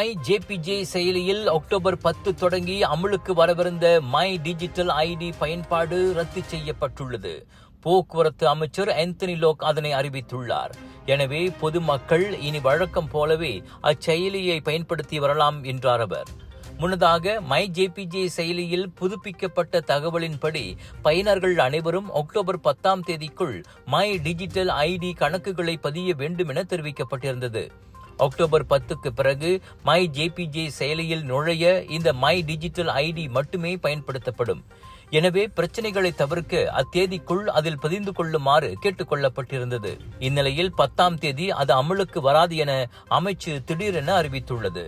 My JPJ செயலியில் October பத்து தொடங்கி அமலுக்கு வரவிருந்த மை டிஜிட்டல் ஐடி பயன்பாடு ரத்து செய்யப்பட்டுள்ளது. போக்குவரத்து அமைச்சர் ஆந்தனி லோக் அதனை அறிவித்துள்ளார். எனவே பொதுமக்கள் இனி வழக்கம் போலவே அச்செயலியை பயன்படுத்தி வரலாம் என்றார் அவர். முன்னதாக மை ஜேபிஜே செயலியில் புதுப்பிக்கப்பட்ட தகவலின்படி பயனர்கள் அனைவரும் அக்டோபர் பத்தாம் தேதிக்குள் மை டிஜிட்டல் ஐடி கணக்குகளை பதிய வேண்டும் என தெரிவிக்கப்பட்டிருந்தது. அக்டோபர் பத்துக்கு பிறகு மை ஜேபிஜே செயலியில் நுழைய இந்த மை டிஜிட்டல் ஐடி மட்டுமே பயன்படுத்தப்படும். எனவே பிரச்சனைகளை தவிர்க்க அத்தேதிக்குள் அதில் பதிந்து கொள்ளுமாறு கேட்டுக் கொள்ளப்பட்டிருந்தது இந்நிலையில் பத்தாம் தேதி அது அமலுக்கு வராது என அமைச்சு திடீரென அறிவித்துள்ளது.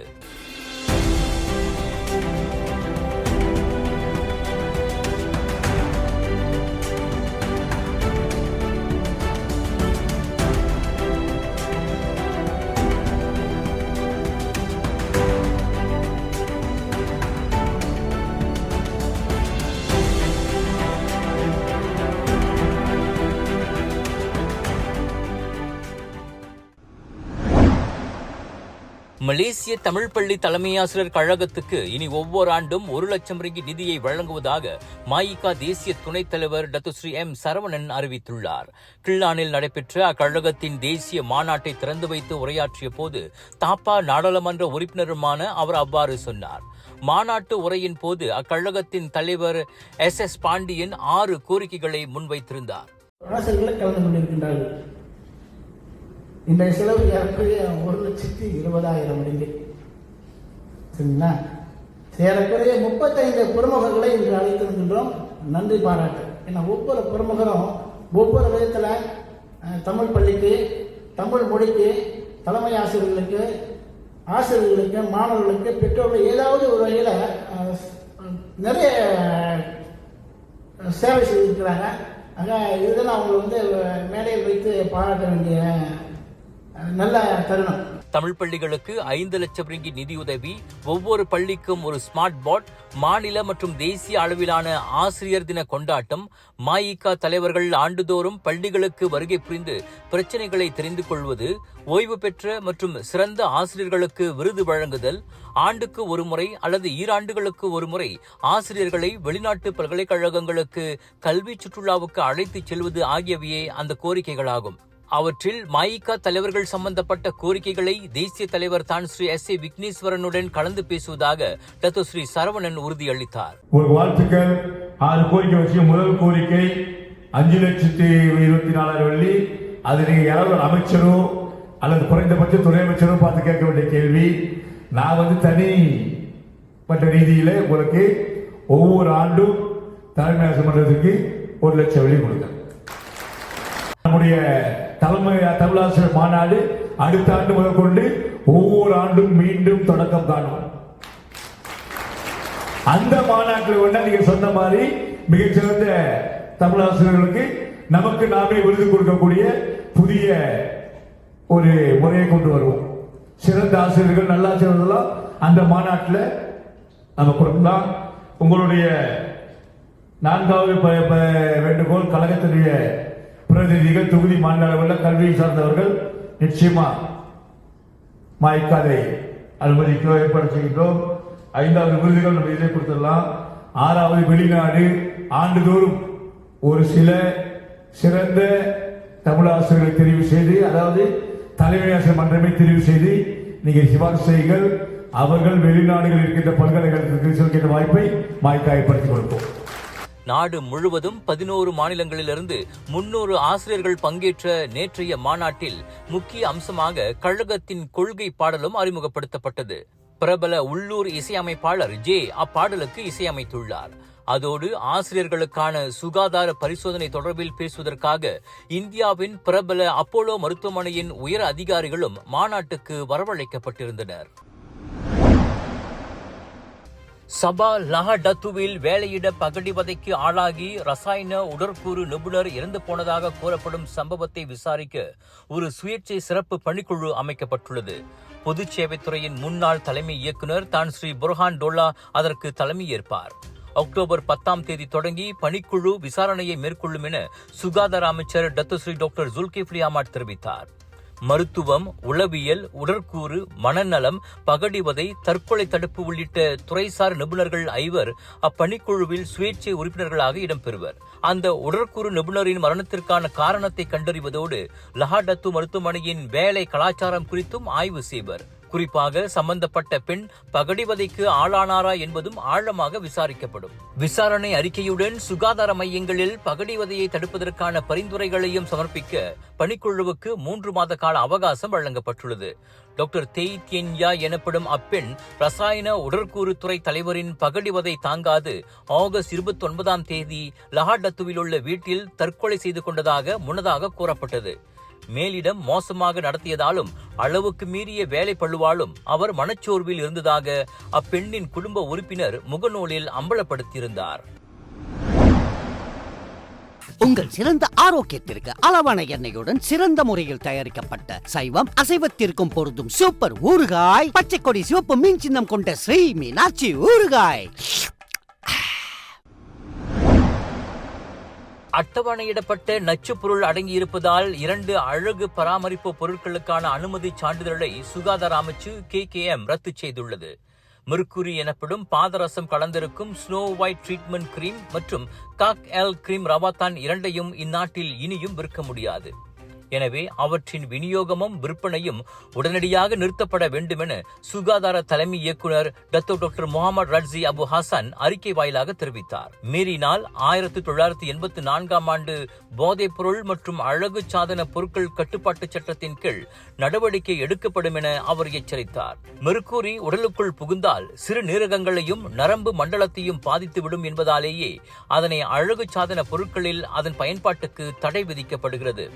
மலேசிய தமிழ் பள்ளி தலைமையாசிரியர் கழகத்துக்கு இனி ஒவ்வொரு ஆண்டும் ஒரு லட்சம் ரிங்கி நிதியை வழங்குவதாக மாயிகா தேசிய துணைத் தலைவர் டத்துஸ்ரீ எம் சரவணன் அறிவித்துள்ளார். கிள்ளானில் நடைபெற்ற அக்கழகத்தின் தேசிய மாநாட்டை திறந்து வைத்து உரையாற்றிய போது தாப்பா நாடாளுமன்ற உறுப்பினருமான அவர் அவ்வாறு சொன்னார். மாநாட்டு உரையின் போது அக்கழகத்தின் தலைவர் எஸ் எஸ் பாண்டியன் ஆறு கோரிக்கைகளை முன்வைத்திருந்தார். இந்த செலவு ஏறக்குறைய ஒரு லட்சத்தி இருபதாயிரம் ரிங்கி. சரிங்களா? ஏறக்குறைய முப்பத்தைந்து பிரமுகர்களை இன்று அழைத்திருக்கின்றோம். நன்றி பாராட்டு. ஏன்னா ஒவ்வொரு பிரமுகரும் ஒவ்வொரு விதத்தில் தமிழ் பள்ளிக்கு தமிழ் மொழிக்கு தலைமை ஆசிரியர்களுக்கு ஆசிரியர்களுக்கு மாணவர்களுக்கு பெற்றோர்கள் ஏதாவது ஒரு வகையில் நிறைய சேவை செய்திருக்கிறாங்க. ஆக இதெல்லாம் அவங்க வந்து மேடையில் வைத்து பாராட்ட வேண்டிய நல்ல தருணம். தமிழ் பள்ளிகளுக்கு ஐந்து லட்சம் ரிங்கி நிதியுதவி ஒவ்வொரு பள்ளிக்கும் ஒரு ஸ்மார்ட் போர்ட் மாநில மற்றும் தேசிய அளவிலான ஆசிரியர் தின கொண்டாட்டம் மாயிகா தலைவர்கள் ஆண்டுதோறும் பள்ளிகளுக்கு வருகை புரிந்து பிரச்சனைகளை தெரிந்து கொள்வது ஓய்வு பெற்ற மற்றும் சிறந்த ஆசிரியர்களுக்கு விருது வழங்குதல் ஆண்டுக்கு ஒரு முறை அல்லது ஈராண்டுகளுக்கு ஒரு முறை ஆசிரியர்களை வெளிநாட்டு பல்கலைக்கழகங்களுக்கு கல்வி சுற்றுலாவுக்கு அழைத்துச் செல்வது ஆகியவையே அந்த கோரிக்கைகளாகும். அவற்றில் மாயிகா தலைவர்கள் சம்பந்தப்பட்ட கோரிக்கைகளை தேசிய தலைவர் தான் ஸ்ரீ எஸ் ஏ விக்னேஸ்வரனுடன் கலந்து பேசுவதாக டத்து ஸ்ரீ சரவணன் உறுதியளித்தார். ஒரு வாழ்த்துக்கள் ஆறு கோரிக்கை வச்சு முதல் கோரிக்கை அஞ்சு லட்சத்தி இருபத்தி நாலாயிரம் வெள்ளி. அது நீங்க யாராவது அமைச்சரோ அல்லது குறைந்தபட்ச துணை அமைச்சரோ பார்த்து கேட்க வேண்டிய கேள்வி. நான் வந்து தனிப்பட்ட ரீதியில் உங்களுக்கு ஒவ்வொரு ஆண்டும் தலைமை அரசு மன்றத்துக்கு ஒரு லட்சம் வெள்ளி கொடுத்தேன் நம்முடைய தலைமை தமிழாசிரியர் மாநாடு அடுத்த ஆண்டு முதற்கொண்டு ஒவ்வொரு ஆண்டும் மீண்டும் தொடக்கம் காணும். அந்த மாநாட்டில் வேணா நீங்க சொன்ன மாதிரி மிகச்சிறந்த தமிழாசிரியர்களுக்கு நமக்கு நாமே விருது கொடுக்கக்கூடிய புதிய ஒரு முறையை கொண்டு வருவோம். சிறந்த ஆசிரியர்கள் நல்லா ஆசிரியர்கள்லாம் அந்த மாநாட்டில் நம்ம கொடுக்கலாம் உங்களுடைய நான்காவது ப- ப- வேண்டுகோள் கழகத்தினுடைய பிரதிநிதிகள் தொகுதி மாநில அளவில் கல்வியை சார்ந்தவர்கள் நிச்சயமா மயக்காதை அனுமதிக்கிறோம் ஏற்பாடு செய்கின்றோம். ஐந்தாவது விருதுகள் நம்ம இதை கொடுத்துடலாம். ஆறாவது வெளிநாடு ஆண்டுதோறும் ஒரு சில சிறந்த தமிழாசிரியர்களை தெரிவு செய்து அதாவது தலைமை ஆசிரியர் மன்றமே தெரிவு செய்து நீங்கள் சிபாரிசு செய்யுங்கள். அவர்கள் வெளிநாடுகளில் இருக்கின்ற பல்கலைக்கழகத்திற்கு செல்கின்ற வாய்ப்பை மாய்க்கா ஏற்படுத்திக் கொடுப்போம். நாடு முழுவதும் பதினோரு மாநிலங்களிலிருந்து முன்னூறு ஆசிரியர்கள் பங்கேற்ற நேற்றைய மாநாட்டில் முக்கிய அம்சமாக கழகத்தின் கொள்கை பாடலும் அறிமுகப்படுத்தப்பட்டது. பிரபல உள்ளூர் இசையமைப்பாளர் ஜே அப்பாடலுக்கு இசையமைத்துள்ளார். அதோடு ஆசிரியர்களுக்கான சுகாதார பரிசோதனை தொடர்பில் பேசுவதற்காக இந்தியாவின் பிரபல அப்போலோ மருத்துவமனையின் உயர் அதிகாரிகளும் மாநாட்டுக்கு வரவழைக்கப்பட்டிருந்தனர். சபா லஹடத்துவில் வேலையிட பகடிவதைக்கு ஆளாகி ரசாயன உடற்கூறு நிபுணர் இறந்து போனதாக கூறப்படும் சம்பவத்தை விசாரிக்க ஒரு சுயேட்சை சிறப்பு பணிக்குழு அமைக்கப்பட்டுள்ளது. பொதுச் சேவைத்துறையின் முன்னாள் தலைமை இயக்குனர் தான் ஸ்ரீ புர்ஹான் டோலா அதற்கு தலைமையேற்பார் அக்டோபர் பத்தாம் தேதி தொடங்கி பணிக்குழு விசாரணையை மேற்கொள்ளும் என சுகாதார அமைச்சர் டத்துஸ்ரீ டாக்டர் ஜுல்கிஃப்லி அமாட் தெரிவித்தார். மருத்துவம் உளவியல் உடற்கூறு மனநலம் பகடிவதை தற்கொலை தடுப்பு உள்ளிட்ட துறைசார் நிபுணர்கள் ஐவர் அப்பணிக்குழுவில் சுயேட்சை உறுப்பினர்களாக இடம்பெறுவர். அந்த உடற்கூறு நிபுணரின் மரணத்திற்கான காரணத்தை கண்டறிவதோடு லஹாடத்து மருத்துவமனையின் வேலை கலாச்சாரம் குறித்தும் ஆய்வு செய்வர். குறிப்பாக சம்பந்தப்பட்ட பெண் பகடிவதைக்கு ஆளானாரா என்பதும் ஆழமாக விசாரிக்கப்படும். விசாரணை அறிக்கையுடன் சுகாதார மையங்களில் பகடிவதையை தடுப்பதற்கான பரிந்துரைகளையும் சமர்ப்பிக்க பணிக்குழுவுக்கு மூன்று மாத கால அவகாசம் வழங்கப்பட்டுள்ளது. டாக்டர் தெய் தியன்யா எனப்படும் அப்பெண் ரசாயன உடற்கூறு துறை தலைவரின் பகடிவதை தாங்காது ஆகஸ்ட் இருபத்தி ஒன்பதாம் தேதி லஹாடத்துவில் உள்ள வீட்டில் தற்கொலை செய்து கொண்டதாக முன்னதாக கூறப்பட்டது. மேலிடம் மோசமாக நடத்தியதாலும் அளவுக்கு மீறிய வேலை பழுவாலும் அவர் மனச்சோர்வில் இருந்ததாக அப்பெண்ணின் குடும்ப உறுப்பினர் முகநூலில் அம்பலப்படுத்தியிருந்தார். உங்கள் சிறந்த ஆரோக்கியத்திற்கு அளவான எண்ணெயுடன் சிறந்த முறையில் தயாரிக்கப்பட்ட சைவம் அசைவத்திற்கும் பொருந்தும் சூப்பர் ஊறுகாய் பச்சை கொடி சிவப்பு மீன் சின்னம் கொண்ட ஸ்ரீ மீனாட்சி ஊறுகாய். அட்டவணையிடப்பட்ட நச்சு பொருள் அடங்கியிருப்பதால் இரண்டு அழகு பராமரிப்பு பொருட்களுக்கான அனுமதி சான்றிதழை சுகாதார அமைச்சு கே கே எம் ரத்து செய்துள்ளது. மெர்க்குரி எனப்படும் பாதரசம் கலந்திருக்கும் ஸ்னோ ஒயிட் ட்ரீட்மெண்ட் கிரீம் மற்றும் காக் எல் கிரீம் ரவாத்தான் இரண்டையும் இந்நாட்டில் இனியும் விற்க முடியாது. எனவே அவற்றின் விநியோகமும் விற்பனையும் உடனடியாக நிறுத்தப்பட வேண்டுமென சுகாதார தலைமை இயக்குனர் Dato doctor Muhammad Radzi Abu Hassan அறிக்கை வாயிலாக தெரிவித்தார். மீறினால் ஆயிரத்தி தொள்ளாயிரத்தி எண்பத்தி நான்காம் ஆண்டு போதைப் பொருள் மற்றும் அழகு சாதன பொருட்கள் கட்டுப்பாட்டு சட்டத்தின் கீழ் நடவடிக்கை எடுக்கப்படும் என அவர் எச்சரித்தார். மெருக்கூறி உடலுக்குள் புகுந்தால் சிறு நீரகங்களையும் நரம்பு மண்டலத்தையும் பாதித்துவிடும் என்பதாலேயே அதனை அழகு சாதன பொருட்களில் அதன் பயன்பாட்டுக்கு தடை விதிக்கப்படுகிறது.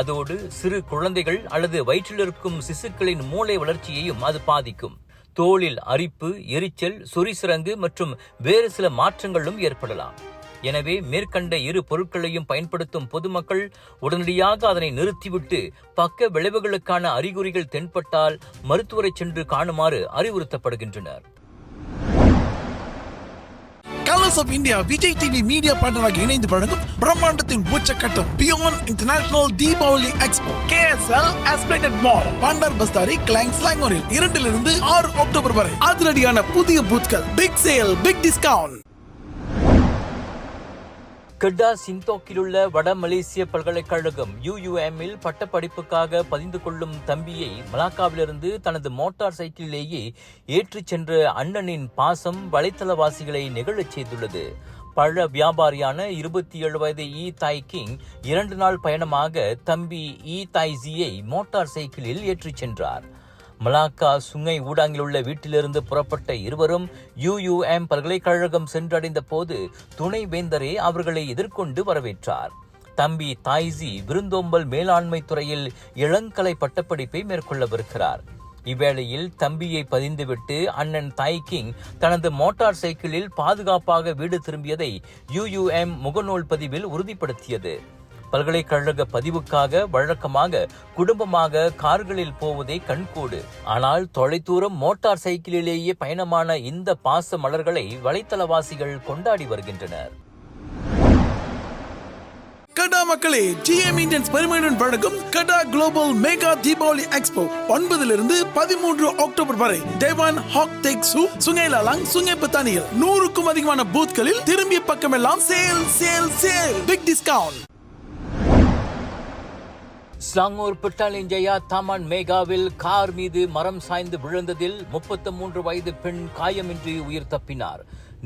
அதோடு சிறு குழந்தைகள் அல்லது வயிற்றில் இருக்கும் சிசுக்களின் மூளை வளர்ச்சியையும் அது பாதிக்கும். தோளில் அரிப்பு எரிச்சல் சொரிசிறங்கு மற்றும் வேறு சில மாற்றங்களும் ஏற்படலாம். எனவே மேற்கண்ட இரு பொருட்களையும் பயன்படுத்தும் பொதுமக்கள் உடனடியாக அதனை நிறுத்திவிட்டு பக்க விளைவுகளுக்கான அறிகுறிகள் தென்பட்டால் மருத்துவரை சென்று காணுமாறு அறிவுறுத்தப்படுகின்றனர். Voice of India Vijay TV media பார்ட்னராக இணைந்து வழங்கும் பிரம்மாண்டத்தின் உச்சக்கட்டம் beyond international Deepavali expo KSL esplanade mall Bandar Bestari Klang ஸ்லாங்கோரில் இரண்டிலிருந்து ஆறு அக்டோபர் வரை. அதிரடியான புதிய பூத்கள் பிக் சேல் பிக் டிஸ்கவுண்ட் கெட்டா சிந்தோக்கிலுள்ள வட மலேசிய பல்கலைக்கழகம் யுயுஎம்மில் பட்டப்படிப்புக்காக பதிந்து கொள்ளும் தம்பியை மலாக்காவிலிருந்து தனது மோட்டார் சைக்கிளிலேயே ஏற்றிச் சென்ற அண்ணனின் பாசம் வலைத்தளவாசிகளை நிகழச் செய்துள்ளது. பழ வியாபாரியான இருபத்தி ஏழு வயது இ தாய் கிங் இரண்டு நாள் பயணமாக தம்பி இ தாய் ஜியை மோட்டார் சைக்கிளில் ஏற்றிச் சென்றார். மலாக்கா சுங்கை ஊடாங்கில் உள்ள வீட்டிலிருந்து புறப்பட்ட இருவரும் யுயுஎம் பல்கலைக்கழகம் சென்றடைந்த போது துணை வேந்தரே அவர்களை எதிர்கொண்டு வரவேற்றார். தம்பி தாய்ஜி விருந்தோம்பல் மேலாண்மை துறையில் இளங்கலை பட்டப்படிப்பை மேற்கொள்ளவிருக்கிறார். இவ்வேளையில் தம்பியை பதிந்துவிட்டு அண்ணன் தாய் கிங் தனது மோட்டார் சைக்கிளில் பாதுகாப்பாக வீடு திரும்பியதை யுயுஎம் முகநூல் பதிவில் உறுதிப்படுத்தியது. பல்கலைக்கழக பதிவுக்காக வழக்கமாக குடும்பமாக கார்களில் போவதே கண்கூடு. ஆனால் தொலைதூரம் மோட்டார் சைக்கிளிலேயே பயணமான இந்த பாச மலர்களை வலைத்தளவாசிகள் கொண்டாடி வருகின்றனர். கடா மக்களே ஜிஎம் இந்தியன்ஸ் பெருமையுடன் வழங்கும் கடா குளோபல் மெகா தீபாவளி எக்ஸ்போ ஒன்பதிலிருந்து பதிமூன்று அக்டோபர் வரை. டேவான் ஹாக் டெக் சூ சுங்கேலாலாங் சுங்கை பத்தானியில் நூறுக்கும் அதிகமான பூத்களில் திரும்பிய பக்கமெல்லாம் sale sale sale. Big discount Selangor Petaling Jaya Taman மேகாவில் car மீது மரம் சாய்ந்து விழுந்ததில் முப்பத்து மூன்று வயது பெண் காயமின்றி உயிர் தப்பினார்.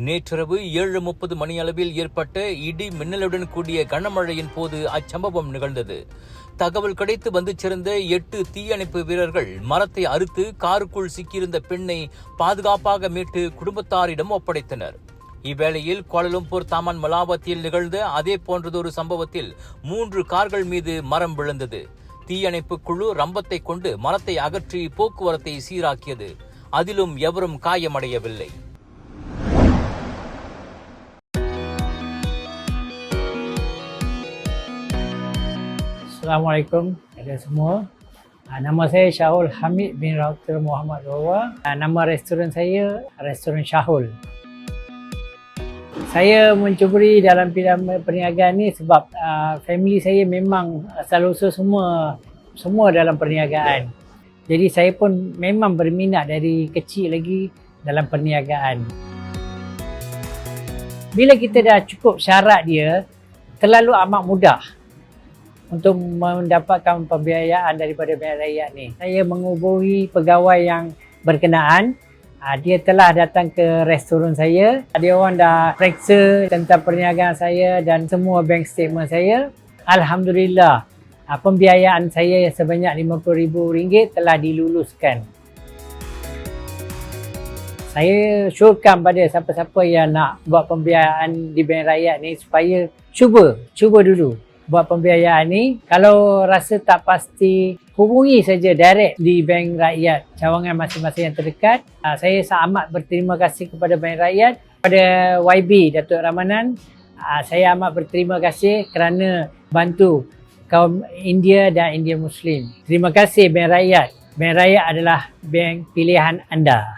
நேற்றிரவு ஏழு முப்பது மணியளவில் ஏற்பட்ட இடி மின்னலுடன் கூடிய கனமழையின் போது அச்சம்பவம் நிகழ்ந்தது. தகவல் கிடைத்து வந்து சேர்ந்த எட்டு தீயணைப்பு வீரர்கள் மரத்தை அறுத்து காருக்குள் சிக்கியிருந்த பெண்ணை பாதுகாப்பாக மீட்டு குடும்பத்தாரிடம் ஒப்படைத்தனர். இவ்வேளையில் கோலலும்பூர் தாமன் மலாபத்தில் நிகழ்ந்த அதே போன்றதொரு சம்பவத்தில் மூன்று கார்கள் மீது மரம் விழுந்தது தீயணைப்பு குழு ரம்பத்தை கொண்டு மரத்தை அகற்றி போக்குவரத்தை சீராக்கியது அதிலும் எவரும் காயமடையவில்லை Assalamualaikum kepada semua. Ah, Nama saya Syahul Hamid bin Dr. Muhammad Rawa. Ah, Nama restoran saya Restoran Syahul. Saya mencuburi dalam bidang perniagaan ni sebab uh, family saya memang asal usul semua semua dalam perniagaan. Jadi saya pun memang berminat dari kecil lagi dalam perniagaan. Bila kita dah cukup syarat dia, terlalu amat mudah untuk mendapatkan pembiayaan daripada bank rakyat ni. Saya menghubungi pegawai yang berkenaan. Ah, Dia telah datang ke restoran saya. Dia orang dah periksa tentang perniagaan saya dan semua bank statement saya. Alhamdulillah, ah, pembiayaan saya sebanyak RM50,000 telah diluluskan. Saya syorkan pada siapa-siapa yang nak buat pembiayaan di bank rakyat ni supaya cuba, cuba dulu buat pembiayaan ni. Kalau rasa tak pasti, hubungi saja direct di bank rakyat cawangan masing-masing yang terdekat. Ah, Saya amat berterima kasih kepada bank rakyat, kepada YB Datuk Ramanan. Ah, Saya amat berterima kasih kerana bantu kaum India dan India Muslim. Terima kasih bank rakyat. Bank rakyat adalah bank pilihan anda.